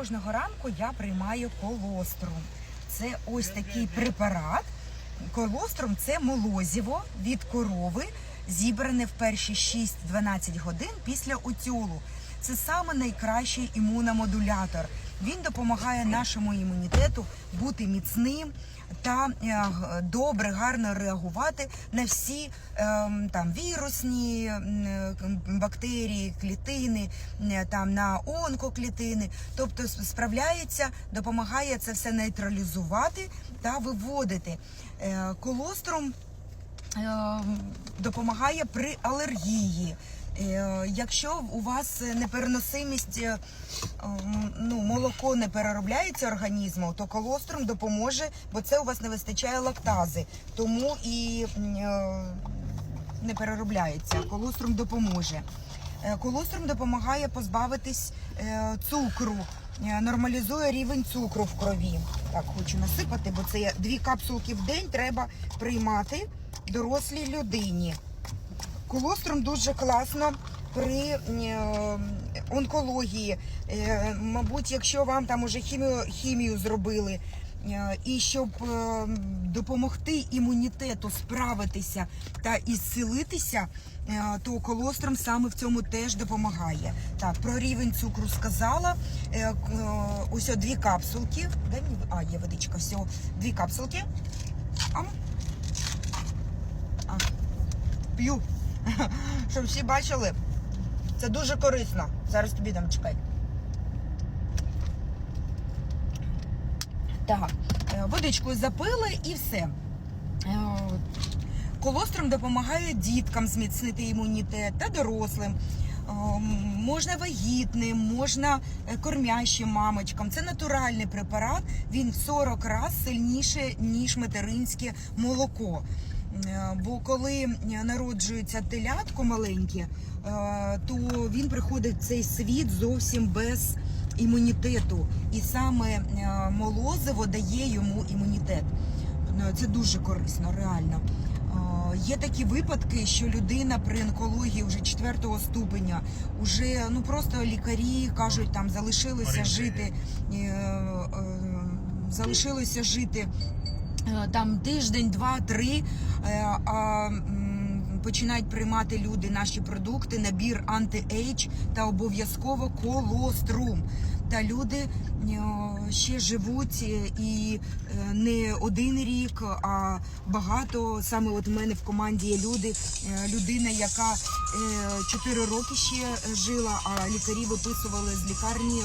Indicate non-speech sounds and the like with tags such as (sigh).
кожного ранку я приймаю колострум. Це ось такий препарат. Колострум це молозіво від корови, зібране в перші 6-12 годин після утюлу. Це саме найкращий імуномодулятор. Він допомагає нашому імунітету бути міцним та е, добре, гарно реагувати на всі ем, там вірусні е, бактерії, клітини, е, там на онкоклітини. Тобто справляється, допомагає це все нейтралізувати та виводити. Е, Колострум е, допомагає при алергії. Е, Якщо у вас непереносимість, е, ну, молоко не переробляється організмом, то колострум допоможе, бо це у вас не вистачає лактази, тому і е, не переробляється. Колострум допоможе. Е, Колострум допомагає позбавитись е, цукру, нормалізує рівень цукру в крові. Так, хочу насипати, бо це дві капсулки в день треба приймати дорослій людині. Колострум дуже класно при онкології. Е, мабуть, якщо вам там уже хімію, хімію зробили, е, і щоб е, допомогти імунітету справитися та ісцілитися, то колострум саме в цьому теж допомагає. Так, про рівень цукру сказала. Ось дві капсулки. Дай мені, а, є водичка, все. Дві капсулки. А, п'ю. (laughs) Щоб всі бачили. Це дуже корисно. Зараз тобі дам чекай. Так, е, водичкою запили і все. Е, Колострум допомагає діткам зміцнити імунітет та дорослим. Е, Можна вагітним, можна кормящим мамочкам. Це натуральний препарат. Він в 40 разів сильніше, ніж материнське молоко. Е, Бо коли народжується телятко маленьке, е, то він приходить в цей світ зовсім без імунітету. І саме е, молозиво дає йому імунітет. Це дуже корисно, реально. Є такі випадки, що людина при онкології вже четвертого ступеня, уже ну просто лікарі кажуть, там залишилося жити, залишилося жити там тиждень, два, три. е, А починають приймати люди наші продукти, набір анти-ейдж та обов'язково колострум. Та люди е, ще живуть е, і е, не один рік, а багато. Саме от в мене в команді є люди, е, людина, яка 4 роки ще жила, а лікарі виписували з лікарні